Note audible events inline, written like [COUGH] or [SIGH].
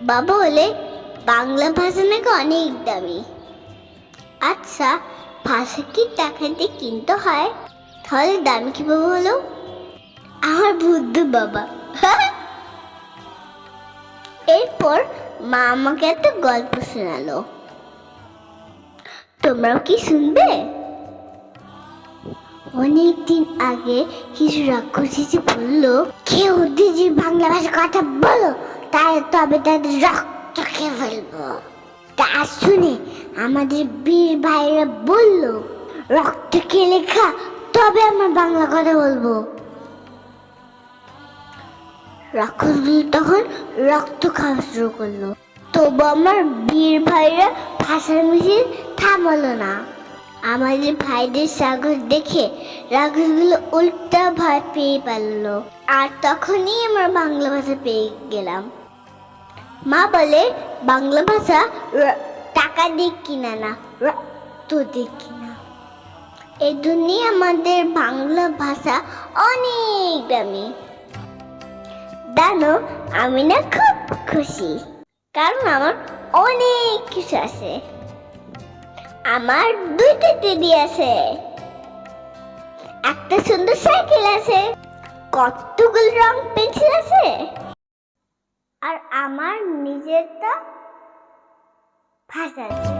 বাবা বলে বাংলা ভাষা নাকি অনেক দামি। আচ্ছা ভাষা কি টাকা দিয়ে কিনতে হয়? তাহলে দাম কীভাবে হলো? আমার বুদ্ধ বাবা। [LAUGHS] এরপর মা আমাকে একটা গল্প শোনালো। তোমরাও কি শুনবে? অনেক দিন আগে কিছু রাক্ষসী বলল কেউ দিদি বাংলা ভাষা কথা বলো। তাই তবে তাদের রক্ত খেয়ে ফেলব। তা শুনে আমাদের বীর ভাইরা বলল, রক্ত খেলে খা তবে আমরা বাংলা কথা বলব। রাক্ষসগুলো তখন রক্ত খাওয়া শুরু করল। তবু আমার বীর ভাইরা ভাষার মিছিল থামালো না। আমাদের ভাইদের সাগর দেখে রাক্ষসগুলো উল্টা ভয় পেয়ে পারল। আর তখনই আমরা বাংলা ভাষা পেয়ে গেলাম। মা বলে, বাংলা ভাষা টাকা দিয়ে কিনা না রক্ত দিয়ে কিনা এই জন্যই আমাদের বাংলা ভাষা অনেক দামি। জানো, আমি না খুব খুশি, কারণ আমার অনেক কিছু আছে। আমার দুইটা দিদি আছে। একটা সুন্দর সাইকেল আছে, কতগুলো রং পেন্সিল আছে, আর আমার নিজেরটা ভাষা আছে।